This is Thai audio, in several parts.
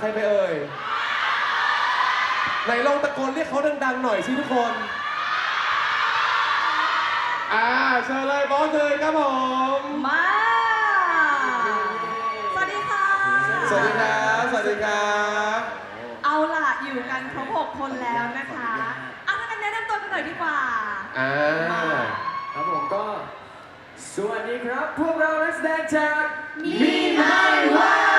ใครไปเอ่ย ไหนลองตะโกนเรียกเขาดังๆหน่อยสิทุกคน อ่าเชิญเลยบอสเลยครับผม มา สวัสดีค่ะ สวัสดีครับ สวัสดีครับ เอาล่ะอยู่กันครบหกคนแล้วนะคะเอาถ้ากันแนะนำตัวกันหน่อยดีกว่า อ่า ครับผมก็ สวัสดีครับ พวกเรานักแสดงจาก มีไม่ไหวค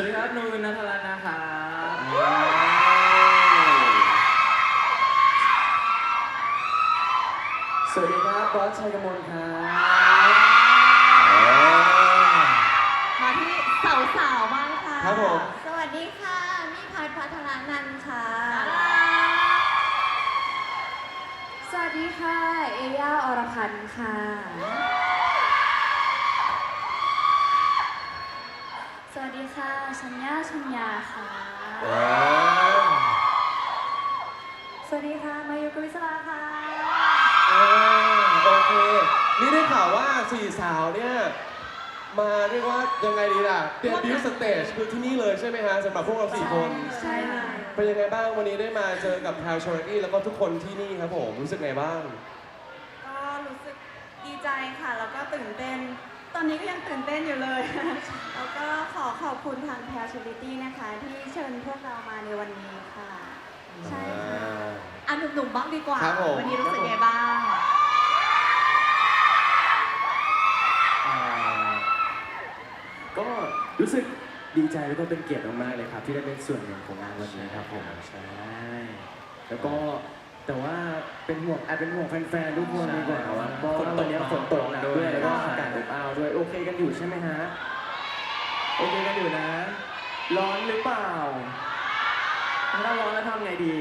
วัสดีครับนูนนัทรัตน์นะครับสวัสดีครับบอสชัยกมลครับมาที่สาวๆบ้างค่ะ ครับผม สวัสดีค่ะมิพัฒน์พัฒนานันท์ค่ะ สวัสดีค่ะ เอย่าอรพันธ์ค่ะ วัสดีค่ะชัญญาชัญญาค่ะว้าวสวัสดีค่ะ มายุกวิศราค่ะอ่าโอเค นี่ได้ข่าวว่าสี่สาวเนี่ย มาเรียกว่ายังไงดีล่ะเดบิวต์สเตจคือที่นี่เลยใช่ไหมฮะสำหรับพวกเราสี่คนใช่ค่ะ เป็นยังไงบ้างวันนี้ได้มาเจอกับแพลชอรี่แล้วก็ทุกคนที่นี่ครับผมรู้สึกไงบ้าง ก็รู้สึกดีใจค่ะ แล้วก็ตื่นเต้น ตอนนี้ก็ยังตื่นเต้นอยู่เลย แล้วก็ขอขอบคุณทางแพลชูริตี้นะคะ ที่เชิญพวกเรามาในวันนี้ค่ะ ใช่ค่ะ อันหนุ่มๆบ้างดีกว่า ครับผม วันนี้รู้สึกไงบ้าง อ่าก็รู้สึกดีใจแล้วก็เป็นเกียรติมากๆเลยครับ ที่ได้เป็นส่วนหนึ่งของงานวันนี้ครับผมใช่แล้วก็แต่ว่าเป็นห่วงแอบเป็นห่วงแฟนๆทุกคนดีกว่าว่าเพราะว่าตอนนี้ฝนตกหนัก เคกันอยู่ใช่ไหมฮะ โอเคกันอยู่นะ ร้อนหรือเปล่า ถ้าร้อนแล้วทำไงดี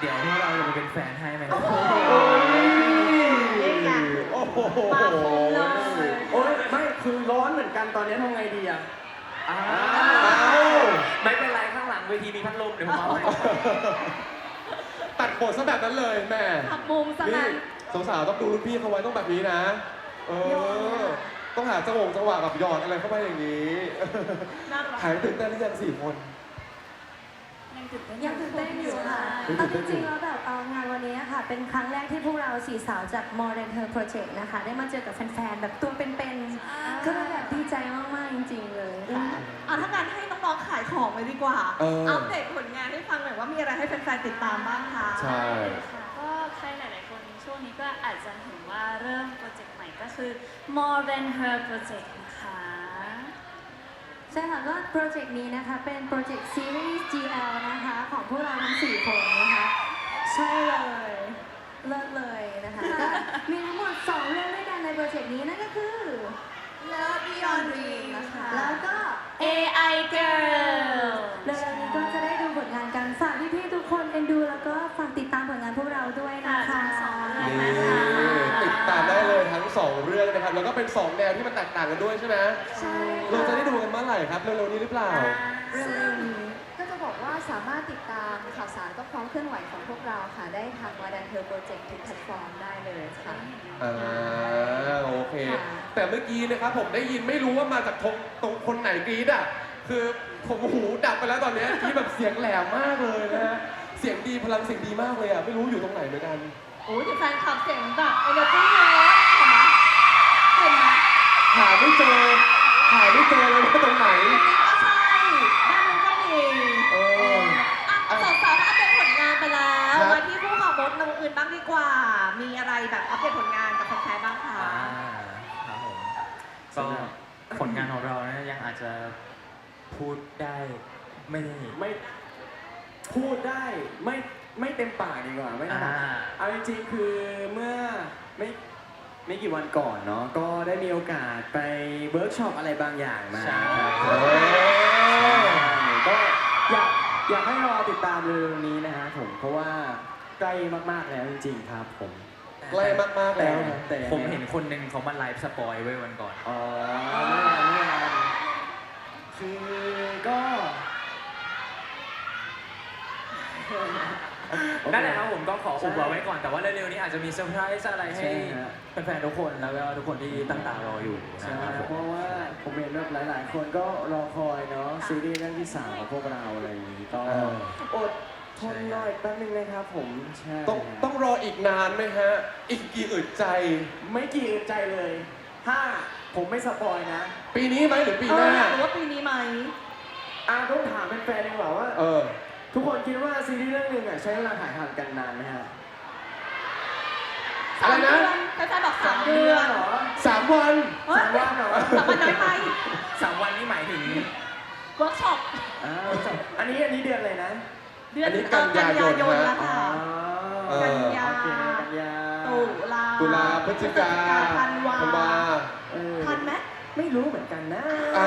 เดี๋ยวพวกเราจะมาเป็นแฟนให้ไหมครับนี่ไงโอ้โหมาคมเลย โอ๊ยไม่คือร้อนเหมือนกันตอนนี้ทำไงดีอะอ้าอ้าวไม่เป็นไรข้างหลังเวทีมีพัดลมเดี๋ยวผมเอาให้ตัดบทซะแบบนั้นเลยแม่ทับมุมซะนี่นั้น สาวๆต้องดูรุ่นพี่เขาไว้ต้องแบบนี้นะ เออ ต้องหาจังหวะจังหวะแบบหยอดอะไรเข้าไปอย่างนี้ น่ารักหายตื่นเต้นหรือยังสี่คน ยังตื่นเต้นยังตื่นเต้นอยู่ค่ะยังตื่เอานจเต้นอยู่ริงๆแล้วแบบเอางานวันนี้ค่ะ เป็นครั้งแรกที่พวกเราสี่สาวจาก More Than Her Project นะคะ ได้มาเจอกับแฟนๆ แบบตัวเป็นๆ ก็เลยแบบดีใจมากๆ จริงๆ เลยค่ะ เอาถ้างั้นให้น้องๆขายของเลยดีกว่าเอออัปเดตผลงานให้ฟังหน่อยว่ามีอะไรให้แฟนๆติดตามบ้างคะใช่ ค่ะ คือ More Than Her Project นะคะใช่ค่ะก็โปรเจกต์นี้นะคะ เป็นโปรเจกต์ซีรีส์ GL นะคะ ของพวกเราทั้ง4คนนะคะ ใช่เลยเลิศเลยนะคะก็มีทั้งหมด 2 เรื่องด้วยกันในโปรเจกต์นี้นั่นก็คือ Love Beyond Dream นะคะ แล้วก็ AI Girl เร็วๆนี้ก็จะได้ดูผลงานกันฝากพี่ๆทุกคนเอ็นดู แล้วก็ฝากติดตามผลงานพวกเราด้วยนะคะค่ะทั้งสองเรื่ เรื่องนะครับแล้วก็เป็นสองแนวที่มันแตกต่างกันด้วยใช่ไหมใช่เราจะได้ดูกันเมื่อไหร่ครับเร็วๆนี้หรือเปล่า เร็วๆนี้ก็จะบอกว่าสามารถติดตามข่าวสารก็ความเคลื่อนไหวของพวกเราค่ะ ได้ทางวาดันเทอร์โปรเจกต์ทุกแพลตฟอร์มได้เลยค่ะ อ่าโอเค ค่ะ แต่เมื่อกี้นะครับผมได้ยินไม่รู้ว่ามาจากตรงตรงคนไหนกรี๊ดอะคือผมหูดับไปแล้วตอนเนี้ยกรี๊ดแบบเสียงแหลมมากเลยนะฮะเสียงดีพลังเสียงดีมากเลยอะไม่รู้อยู่ตรงไหนเหมือนกัน โอ้ยแฟนคลับเสียงแบบเอเนอร์จี้เยอะเห็นไหมเห็นไหม หา ไม่เจอหาไม่เจอเลยว่าตรงไหน ก็ใช่ด้านนู้นก็มีเอออะสาวๆอัปเดตผลงานไปแล้ว ครับ มาที่ผู้ขับรถนงอื่นบ้างดีกว่า มีอะไรแบบอัปเดตผลงานกับแฟนๆบ้างคะอ่าครับผมก็ผลงานของเรานะยังอาจจะพูดได้ไม่ไม่พูดได้ไม่ไม่เต็มปากดีกว่าไม่ถนัดอ่าเอาจริงๆคือเมื่อไม่ ไม่กี่วันก่อนเนาะก็ได้มีโอกาสไปเวิร์กช็อปอะไรบางอย่างมาใช่ ครับเออก็อยากอยากให้รอติดตามเร็วๆนี้นะฮะผมเพราะว่าใกล้มากๆแล้วจริงๆครับผมใกล้มากๆแต่แล้วนะแต่ผมเห็นคนหนึ่งเขามาไลฟ์สปอยไว้วันก่อน อ๋อไม่นานไม่นานคือก็ นั่นแหละครับ ผมก็ขออุบเอาไว้ก่อนแต่ว่าเร็วๆนี้อาจจะมีเซอร์ไพรส์อะไรให้ใช่ฮะแฟนๆทุกคนแล้วก็ทุกคนที่ตั้งตารออยู่ใช่นะครับเพผมราะว่าผมเห็นแบบหลายๆ คนก็รอคอยเนาะซีรีส์เรื่องที่สามของพวกเราอะไรอย่างนี้ก็เอออดทนรออีกแป๊บนึงนะครับผมใช่ต้องต้องรออีกนานไหมฮะ อีกกี่อึดใจ ไม่กี่อึดใจเลยถ้าผมไม่สปอยนะ ปีนี้ไหมหรือปีเอหอน้าอยากรู้ว่าปีนี้ไหมอาต้องถามแฟนๆดีกว่าว่าเออ ทุกคนคิดว่าซีรีส์เรื่องหนึ่งอะใช้เวลาถ่ายทำกันนานไหมฮะอะไรนะแฟนๆบอกสามเดือนเหรอสามวันเฮ้ยสามวันเหรอสามวันน้อยไปสามวันนี้หมายถึงเวิร์กช็อปอ้าวจบอันนี้อันนี้เดือนอะไรนะ เดือนอันนี้กันยายนเออแล้วอ๋อค่ะ เออ กันยา โอเคกันยาตุลาตุลาพฤศจิกาธันวาธันวาเออทันไหมไม่รู้เหมือนกันนะ เอ้า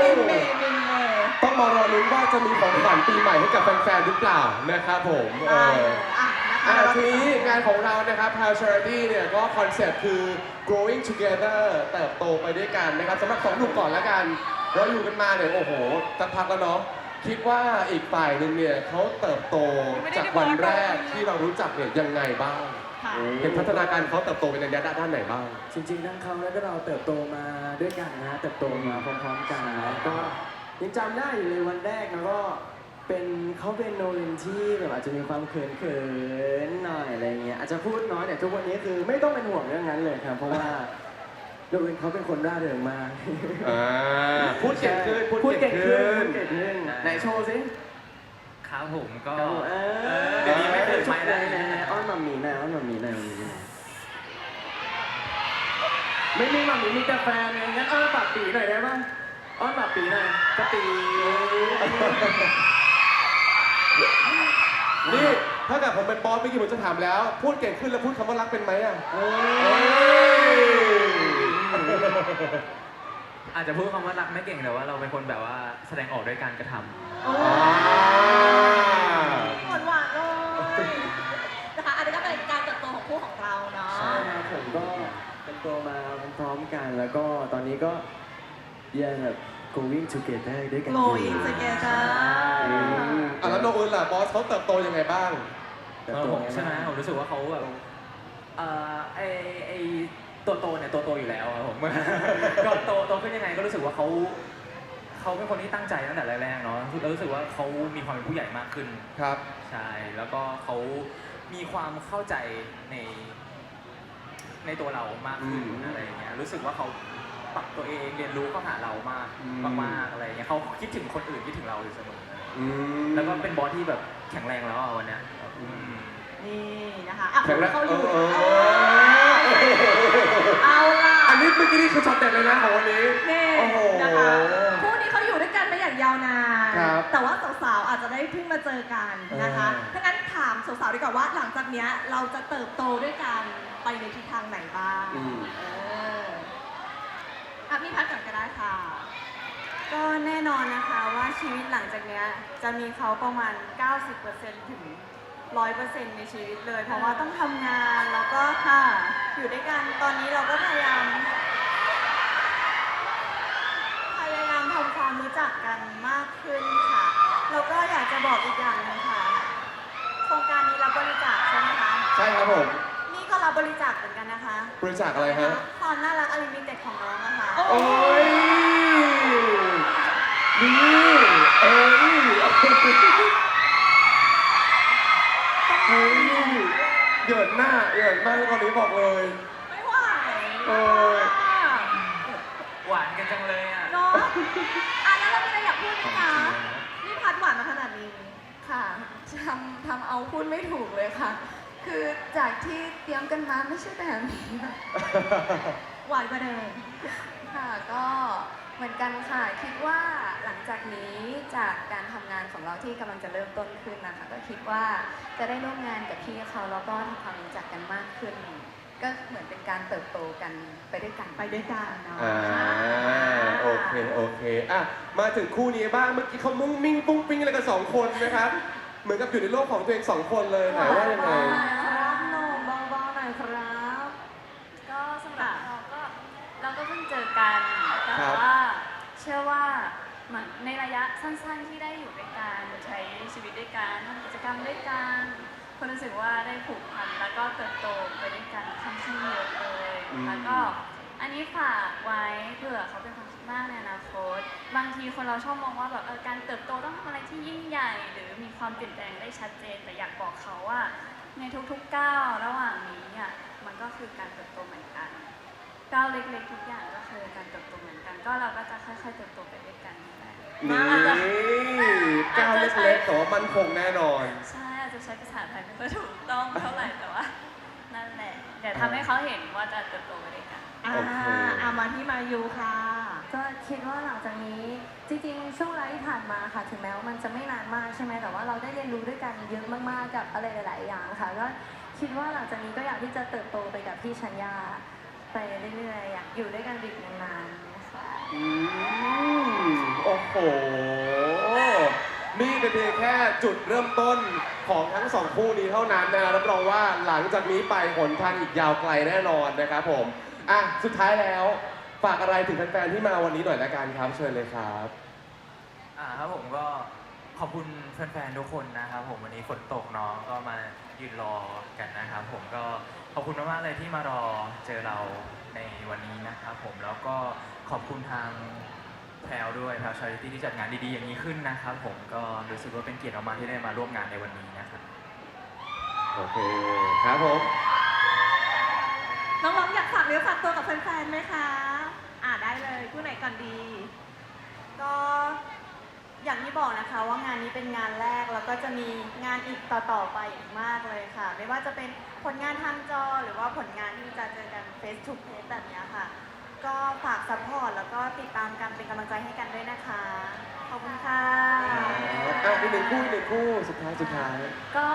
มินเมย์มินเมย์ ต้องมารอลุ้นว่าจะมีของขวัญปีใหม่ให้กับแฟนๆหรือเปล่านะครับผมเอได้อเลยอะนะคะอะเดี๋ยวเราทีนี้งานของเรานะครับ Pal Charity เนี่ยก็คอนเซ็ปต์คือ growing together เติบโตไปด้วยกันนะครับสำหรับสองหนุ่มก่อนแล้วกัน เราอยู่กันมาเนี่ยโอ้โหสักพักแล้วเนาะคิดว่าอีกฝ่ายหนึ่งเนี่ยเขาเติบโตจากวันแรกที่เรารู้จักเนี่ยยังไงบ้างค่ะเห็นพัฒนาการเขาเติบโตเป็นระยะด้านไหนบ้าง จริงๆทั้งเขาและก็เราเติบโตมาด้วยกันนะเติบโตมาพร้อมๆกันนะก็ ยังจำได้อยู่เลยวันแรกนะก็เป็นเขาเป็นโนลินที่แบบอาจจะมีความเขินๆหน่อยอะไรเงี้ยอาจจะพูดน้อยแต่ทุกวันนี้คือไม่ต้องเป็นห่วงเรื่องนั้นเลยครับ เพราะว่าโนลินเขาเป็นคนร่าเริงมากอ่าพูดเก่งขึ้นพูดเก่งขึ้นพูดเก่งขึ้นไหนโชว์สิครับผมก็เออเดี๋ยวนี้ไม่เคยชุไปดแล้เลวยนะอ้อนหมัมหมีนะอ้อนหมัมหมีนะอ้อนหมัมหมีนะไม่มีหมัมหมีมีแต่แฟนไงงั้นอ้อนปากปีหน่อยได้ป่ะ อ้อนปากปีหน่อยกระปีนี่ถ้าเกิดผมเป็นบอสเมื่อกี้ผมจะถามแล้ว พูดเก่งขึ้นแล้วพูดคำว่ารักเป็นไหมอะเอ้เอ้ยยอาจจะพูดคำว่ารักไม่เก่งแต่ว่าเราเป็นคนแบบว่าแสดงออกด้วยการกระทำ โอ้ อ่า หวานหวานๆเลยนะคะอันนี้ก็เป็นการเติบโตของคู่ของเราเนาะ ใช่ครับผมก็เป็นตัวมาพร้อมๆกัน แล้วก็ตอนนี้ก็ยังแบบ going together ด้วยกันอยู่ Going together อืมอะแล้วโนอื่นล่ะบอสเขาเติบโตยังไงบ้างเติบเออโตผมใช่ไหมผมรู้สึกว่าเขาแบบเอ่อไอไอตัวโตเนี่ยตัวโตอยู่แล้วครับผม ก็โตโตขึ้นยังไงก็รู้สึกว่าเขาเขาเป็นคนที่ตั้งใจตั้งแต่แรกๆเนาะแล้วรู้สึกว่าเขามีความเป็นผู้ใหญ่มากขึ้นครับ ใช่แล้วก็เขามีความเข้าใจใน ในตัวเรามากขึ้นอืม อะไรอย่างเงี้ยรู้สึกว่าเขา ปรับตัวเองเรียนรู้เข้าหาเรามากอืม มากๆอะไรอย่างเงี้ยเขาคิดถึงคนอื่นคิดถึงเราอยู่เสมออืม แล้วก็เป็นบอสที่แบบแข็งแรงแล้วอะวันเนี้ยอืม นี่นะคะอะแข็งแรงเขาอยู่เออเออ เอาล่ะอันนี้เมื่อกี้นี่คือช็อตเด็ดเลยนะของวันนี้ นี่โอ้โห นะคะคู่นี้เขาอยู่ด้วยกันมาอย่างยาวนานครับแต่ว่าสาวๆอาจจะได้เพิ่งมาเจอกันนะคะเออ ถ้างั้นถามสาวๆดีกว่าว่าหลังจากเนี้ยเราจะเติบโตด้วยกันไปในทิศทางไหนบ้างอืม เอ ออะพี่พัดก่อนก็ได้ค่ะ ก็แน่นอนนะคะว่าชีวิตหลังจากเนี้ยจะมีเขาประมาณ 90%ถึง 100%ในชีวิตเลย เพราะว่าต้องทำงานแล้วก็ค่ะอยู่ด้วยกันตอนนี้เราก็พยายาม พยายามทำความรู้จักกันมากขึ้นค่ะ แล้วก็อยากจะบอกอีกอย่างหนึงค่ะ โครงการนี้รับบริจาคใช่ไหมคะ ใช่ครับผม นี่ก็รับบริจาคเหมือนกันนะคะ บริจาคอะไรฮะ ความน่ารักอลิมิเต็ดของ โอ้ยนี่เอ้ยเฮ้ยเหยินหน้าเหยินมากตอนนี้บอกเลย ไม่ไหวเออ หวานกันจังเลยอะ เนาะอะแล้วเรามีอะไรอยากพูดไหมคะนี่พัดหวานมาขนาดนี้ ค่ะทำทำเอาพูดไม่ถูกเลยค่ะ คือจากที่เตรียมกันมาไม่ใช่แต่นี้หวานกว่าเดิม ค่ะก็เหมือนกันค่ะ คิดว่าหลังจากนี้จากการทำงานของเราที่กำลังจะเริ่มต้นขึ้นนะคะ ก็คิดว่าจะได้ร่วมงานกับพี่เขาแล้วก็ทำความรู้จักกันมากขึ้น ก็เหมือนเป็นการเติบโตกันไปด้วยกัน ไปด้วยกันเนาะอ่าโอเคโอเคอะมาถึงคู่นี้บ้างเมื่อกี้เขามุ้งมิ้งปุ้งปิ้งอะไรกันสองคนนะครับ เหมือนกับอยู่ในโลกของตัวเองสองคนเลยไหนว่ายังไงครับหนุ่มเบาๆหน่อยครับ ก็สำหรับเราก็เราก็เพิ่งเจอกันแต่ ครับ ว่าเชื่อว่า เหมือนในระยะสั้นๆที่ได้อยู่ด้วยกันใช้ชีวิตด้วยกันทำกิจกรรมด้วยกันคนรู้สึกว่าได้ผูกพันแล้วก็เติบโตไปด้วยกันค่อนข้างเยอะเลยอืม แล้วก็อันนี้ฝากไว้เผื่อเขาเป็นคนคิดมากในอนาคต บางทีคนเราชอบมองว่าแบบเออการเติบโตต้องทำอะไรที่ยิ่งใหญ่ หรือมีความเปลี่ยนแปลงได้ชัดเจน แต่อยากบอกเขาว่า ในทุกๆก้าวระหว่างนี้อะมันก็คือการเติบโตเหมือนกัน ก้าวเล็กๆทุกอย่างก็คือการเติบโตเหมือนกัน ก็เราก็จะค่อยๆเติบโตไปด้วยกันนี่แหละนี่ก้าวเล็กๆแต่ว่ามันคงแน่นอน ใช่อาจจะใช้ภาษาไทยไม่ค่อยถูกต้องเท่าไหร่แต่ว่านั่นแหละเดี๋ยวทำให้เขาเห็นว่าจะเติบโตไปด้วยกันอ่าโอเคอ่ามาที่มายูค่ะ ก็คิดว่าหลังจากนี้จริงๆ ช่วงเวลาที่ผ่านมาค่ะ ถึงแม้ว่ามันจะไม่นานมากใช่ไหมแต่ว่าเราได้เรียนรู้ด้วยกันเยอะมากๆกับอะไรหลาย ๆ อย่างค่ะ ก็คิดว่าหลังจากนี้ก็อยากที่จะเติบโตไปกับพี่ชัญญา ไปเรื่อยๆอยากอยู่ด้วยกันอีกนานๆนะคะอืมโอ้โห นี่เป็นเพียงแค่จุดเริ่มต้นของทั้งสองคู่นี้เท่านั้นนะรับรองว่าหลังจากนี้ไปหนทางอีกยาวไกลแน่นอนนะครับผม อะ สุดท้ายแล้ว ฝากอะไรถึงแฟนๆที่มาวันนี้หน่อยละกันครับ เชิญเลยครับ อ่าครับผมก็ขอบคุณแฟนๆทุกคนนะครับผมวันนี้ฝนตกเน้องก็มายืนรอกันนะครับผมก็ ขอบคุณมากๆเลยที่มารอเจอเราในวันนี้นะครับผมแล้วก็ขอบคุณทางแพลวด้วยแพลวชาริตี้ที่จัดงานดีๆอย่างนี้ขึ้นนะครับผมก็รู้สึกว่าเป็นเกียรติมากๆที่ได้มาร่วมงานในวันนี้นะครับ โอเคครับผม น้องๆอยากฝากเนื้อฝากตัวกับแฟนๆไหมคะ อ่าได้เลยคู่ไหนก่อนดี ก็อย่างที่บอกนะคะว่างานนี้เป็นงานแรกแล้วก็จะมีงานอีกต่อๆไปอีกมากเลยค่ะ ไม่ว่าจะเป็น ผลงานทางจอหรือว่าผลงานที่จะเจอกัน face to face แบบเนี้ยค่ะ ก็ฝากซัพพอร์ตแล้วก็ติดตามกันเป็นกำลังใจให้กันด้วยนะคะ ขอบคุณค่ะอะอีกหนึ่งคู่อีกหนึ่งคู่สุดท้ายสุดท้ายก็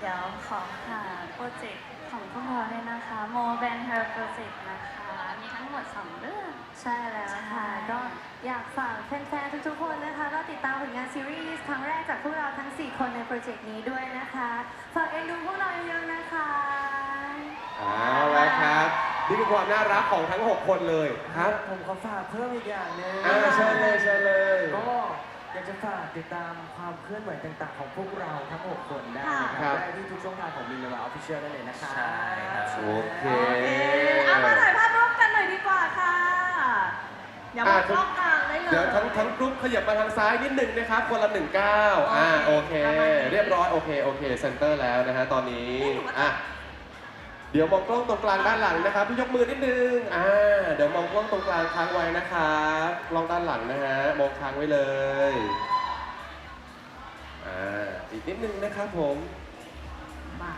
เดี๋ยวขอค่ะโปรเจกต์ของพวกเราเนี่ยนะคะ More Than Her Project นะคะ มีทั้งหมด2เรื่อง ใช่แล้วค่ะ ใช่ ก็อยากฝากแฟนๆ ทุกๆ คนนะคะก็ติดตามผลงานซีรีส์ครั้งแรกจากพวกเราทั้ง 4 คนในโปรเจกต์นี้ด้วยนะคะ ฝากเอ็นดูพวกเราเยอะๆนะคะ เอาละครับนี่คือความน่ารักของทั้ง 6 คนเลยครับผมขอฝากเพิ่มอีกอย่างหนึงอ่าเชิญเลยเชิญเลย ก็อยากจะฝากติดตามความเคลื่อนไหวต่างๆ ของพวกเราทั้ง 6 คนได้นะคครัรับบได้ที่ทุกช่องทางของมินเลอร์ออฟฟิเชียลได้เลยนะครับใช่ครับโอเคโอเค เอามาถ่ายภาพร่วมกันหน่อยดีกว่าค่ะ อย่ามาอะกล้องกลางได้เลยเดี๋ยวทั้งทั้งกรุ๊ปขยับมาทางซ้ายนิดหนึ่งนะครับ คนละหนึ่งก้าวอ่าโอเค เรียบร้อยโอเคโอเคเซนเตอร์แล้วนะฮะตอนนี้อะเดี๋ยวมองกล้องตรงกลางด้านหลังนะครับพี่ยกมือนิดนึงอ่าเดี๋ยวมองกล้องตรงกลางค้างไว้นะครับกล้องด้านหลังนะฮะมองค้างไว้เลยอ่าอีกนิดนึงนะครับผมมา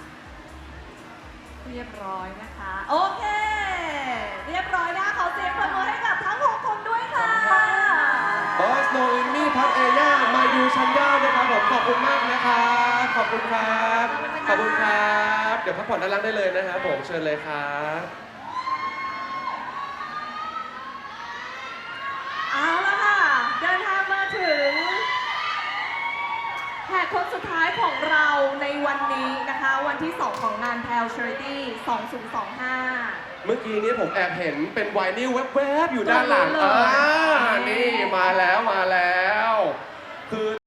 เรียบร้อยนะคะ โอเค เรียบร้อยนะ มายูชันย่านะครับผมขอบคุณมากนะครับขอบคุณครับขอบคุณครับเดี๋ยวพักผ่อนด้านล่างได้เลยนะครับผมเชิญเลยครับเอาละค่ะเดินทางมาถึงแขกคนสุดท้ายของเราในวันนี้นะคะ วันที่ 2 ของงาน p a l Charity 2025 เมื่อกี้นี้ผมแอบเห็นเป็นไวนิลแวบๆอยู่ด้านหลังเลยอ่านี่มาแล้วมาแล้ว